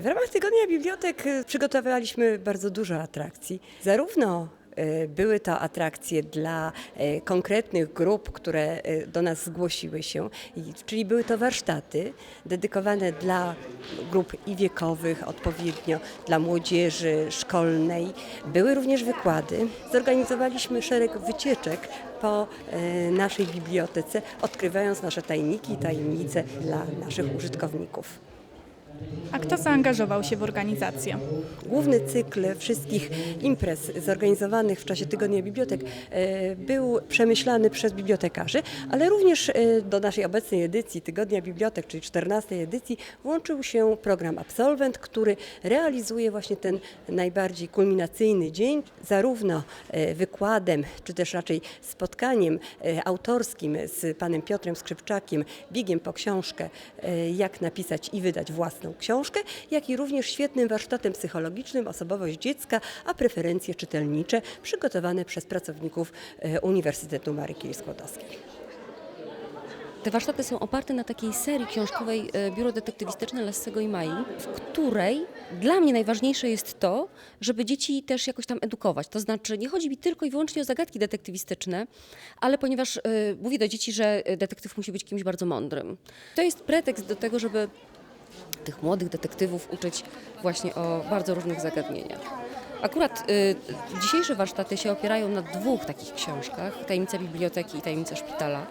W ramach Tygodnia Bibliotek e, przygotowaliśmy bardzo dużo atrakcji. Zarówno e, były to atrakcje dla e, konkretnych grup, które do nas zgłosiły się, czyli były to warsztaty dedykowane dla grup i wiekowych, odpowiednio dla młodzieży szkolnej. Były również wykłady. Zorganizowaliśmy szereg wycieczek po naszej bibliotece, odkrywając nasze tajniki i tajemnice dla naszych użytkowników. A kto zaangażował się w organizację? Główny cykl wszystkich imprez zorganizowanych w czasie Tygodnia Bibliotek e, był przemyślany przez bibliotekarzy, ale również e, do naszej obecnej edycji Tygodnia Bibliotek, czyli 14 edycji, włączył się program Absolwent, który realizuje właśnie ten najbardziej kulminacyjny dzień, zarówno e, wykładem, czy też raczej spotkaniem autorskim z panem Piotrem Skrzypczakiem, biegiem po książkę, jak napisać i wydać własną książkę, jak i również świetnym warsztatem psychologicznym Osobowość dziecka, a preferencje czytelnicze przygotowane przez pracowników e, Uniwersytetu Marii Curie-Skłodowskiej. Te warsztaty są oparte na takiej serii książkowej e, Biuro Detektywistyczne Lessego i Mai, w której dla mnie najważniejsze jest to, żeby dzieci też jakoś tam edukować. To znaczy nie chodzi mi tylko i wyłącznie o zagadki detektywistyczne, ale ponieważ e, mówię do dzieci, że detektyw musi być kimś bardzo mądrym. To jest pretekst do tego, żeby tych młodych detektywów uczyć właśnie o bardzo różnych zagadnieniach. Akurat y, dzisiejsze warsztaty się opierają na dwóch takich książkach: Tajemnica biblioteki i Tajemnica szpitala.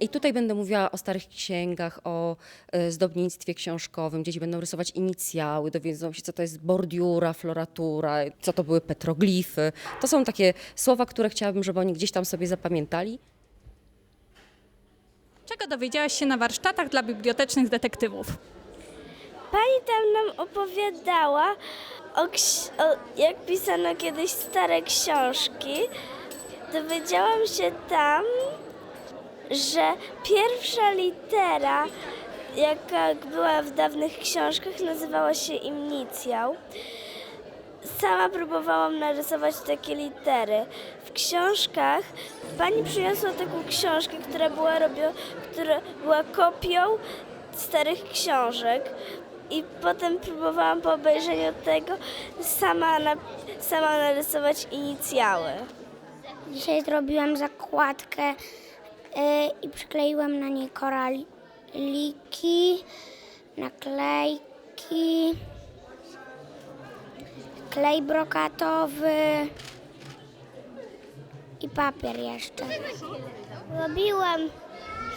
I tutaj będę mówiła o starych księgach, o y, zdobnictwie książkowym. Dzieci będą rysować inicjały, dowiedzą się, co to jest bordiura, floratura, co to były petroglify. To są takie słowa, które chciałabym, żeby oni gdzieś tam sobie zapamiętali. Czego dowiedziałaś się na warsztatach dla bibliotecznych detektywów? Pani tam nam opowiadała, o, o, jak pisano kiedyś stare książki. Dowiedziałam się tam, że pierwsza litera, jaka była w dawnych książkach, nazywała się inicjał. Sama próbowałam narysować takie litery. W książkach pani przyniosła taką książkę, która była, robio, która była kopią starych książek. I potem próbowałam po obejrzeniu tego sama, na, sama narysować inicjały. Dzisiaj zrobiłam zakładkę y, i przykleiłam na niej koraliki, naklejki, klej brokatowy i papier jeszcze. Robiłam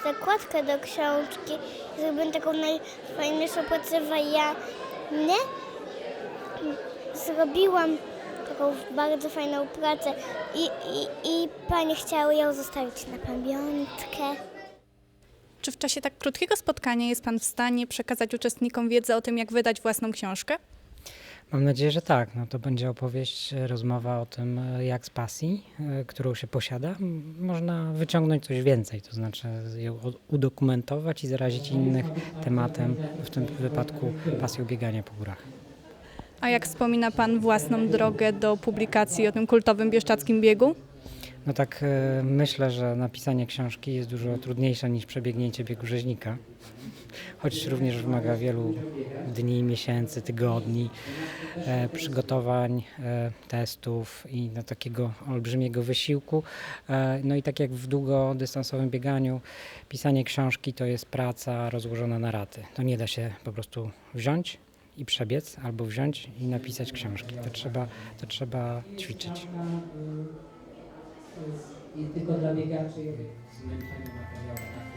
zakładkę do książki, zrobiłam taką najfajniejszą podsuwajanie. Zrobiłam taką bardzo fajną pracę i, i, i pani chciały ją zostawić na pamiątkę. Czy w czasie tak krótkiego spotkania jest Pan w stanie przekazać uczestnikom wiedzę o tym, jak wydać własną książkę? Mam nadzieję, że tak. No to będzie opowieść, e, rozmowa o tym, e, jak z pasji, e, którą się posiada, można wyciągnąć coś więcej, to znaczy ją udokumentować i zarazić innych tematem, w tym wypadku pasją biegania po górach. A jak wspomina Pan własną drogę do publikacji o tym kultowym bieszczackim biegu? No tak e, myślę, że napisanie książki jest dużo trudniejsze niż przebiegnięcie biegu rzeźnika, choć również wymaga wielu dni, miesięcy, tygodni, e, przygotowań, e, testów i no, takiego olbrzymiego wysiłku. No i tak jak w długodystansowym bieganiu, pisanie książki to jest praca rozłożona na raty. To nie da się po prostu wziąć i przebiec, albo wziąć i napisać książki. To trzeba, to trzeba ćwiczyć jest, tylko dla biegaczy zmęczenie materiału. Tak?